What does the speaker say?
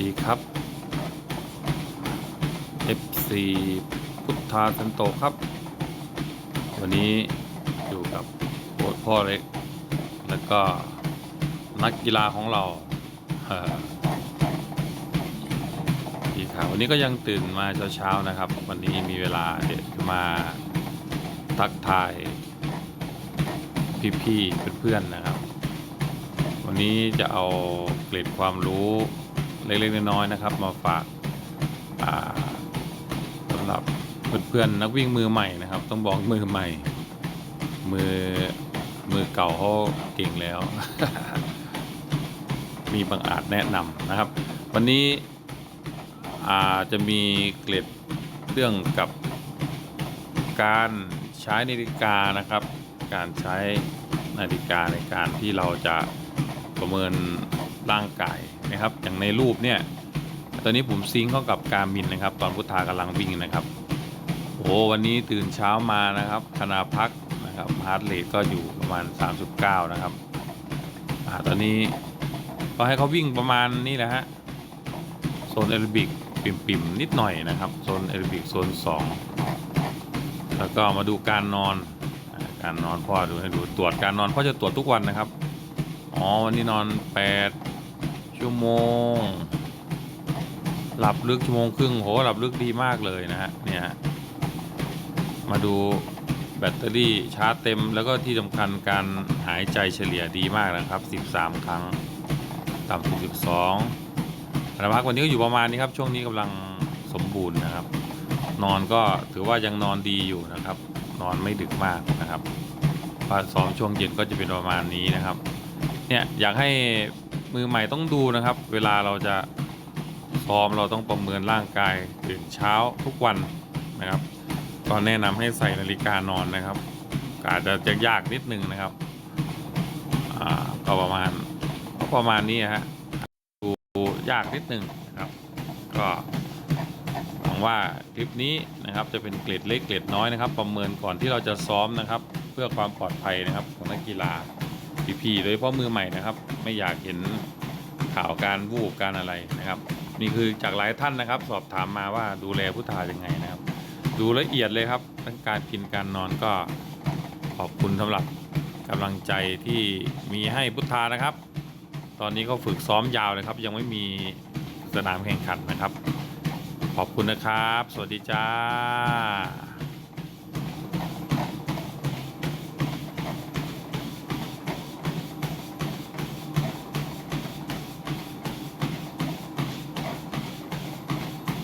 ดีครับ FC พุทธาสันโตครับ วันนี้อยู่กับโค้ชพ่อเล็ก แล้วก็นักกีฬาของเราดีครับวันนี้ก็ยังตื่นมาเช้าๆนะครับ วันนี้มีเวลาเด็ดมาทักทายพี่ๆเพื่อนๆนะครับ วันนี้จะเอาเกร็ดความรู้ เล็กๆน้อยๆนะครับ มาฝากาสำหรับเพื่อนๆนักวิ่งมือใหม่นะครับ ต้องบอกมือใหม่ มือมือเก่าเขาเก่งแล้ว มีบางอาจแนะนำนะครับ วันนี้อาจะมีเกร็ดเรื่องกับการใช้นาฬิกานะครับ การใช้นาฬิกาในการที่เราจะประเมินร่างกาย นะครับ อย่างในรูปเนี่ย ตอนนี้ผมซิงเข้ากับการมินนะครับ ตอนพุทธากำลังวิ่งนะครับ โอ้วันนี้ตื่นเช้ามานะครับขณะพักนะครับฮาร์ดเรทก็อยู่ประมาณ 39 นะครับอ่าตอนนี้ก็ให้เขาวิ่งประมาณนี้แหละฮะโซนแอโรบิกปิ่มๆนิดหน่อยนะครับโซนแอโรบิกโซน 2 แล้วก็มาดูการนอนการนอนพ่อดูให้ดูตรวจการนอนพ่อจะตรวจทุกวันนะครับ อ๋อวันนี้นอน8 ชั่วโมง หลับลึกชั่วโมงครึ่งโหหลับลึกดีมากเลยนะฮะเนี่ยมาดูแบตเตอรี่ชาร์จเต็มแล้วก็ที่สำคัญการหายใจเฉลี่ยดีมากนะครับ 13 ครั้งต่ำสุด12ระพักวันนี้ก็อยู่ประมาณนี้ครับ ช่วงนี้กำลังสมบูรณ์นะครับ นอนก็ถือว่ายังนอนดีอยู่นะครับ นอนไม่ดึกมากนะครับพอซ้อมช่วงเย็นก็จะเป็นประมาณนี้นะครับ เนี่ยอยากให้ มือใหม่ต้องดูนะครับ เวลาเราจะซ้อมเราต้องประเมินร่างกายตื่นเช้าทุกวันนะครับก็แนะนำให้ใส่นาฬิกานอนนะครับ อาจจะจะยากนิดนึงนะครับอ่าก็ประมาณก็ประมาณนี้ฮะดูยากนิดนึงนะครับ ก็หวังว่าคลิปนี้นะครับจะเป็นเกร็ดเล็กเกร็ดน้อยนะครับ ประเมินก่อนที่เราจะซ้อมนะครับ เพื่อความปลอดภัยนะครับของนักกีฬา พี่ๆโดยเฉพาะมือใหม่นะครับ ไม่อยากเห็นข่าวการวูบการอะไรนะครับนี่คือจากหลายท่านนะครับ สอบถามมาว่าดูแลผู้ทายังไงนะครับ ดูละเอียดเลยครับทั้งการกินการนอนก็ขอบคุณสำหรับกำลังใจที่มีให้พุทธานะครับ ตอนนี้ก็ฝึกซ้อมยาวเลยครับ ยังไม่มีสนามแข่งขันนะครับ ขอบคุณนะครับ สวัสดีจ้า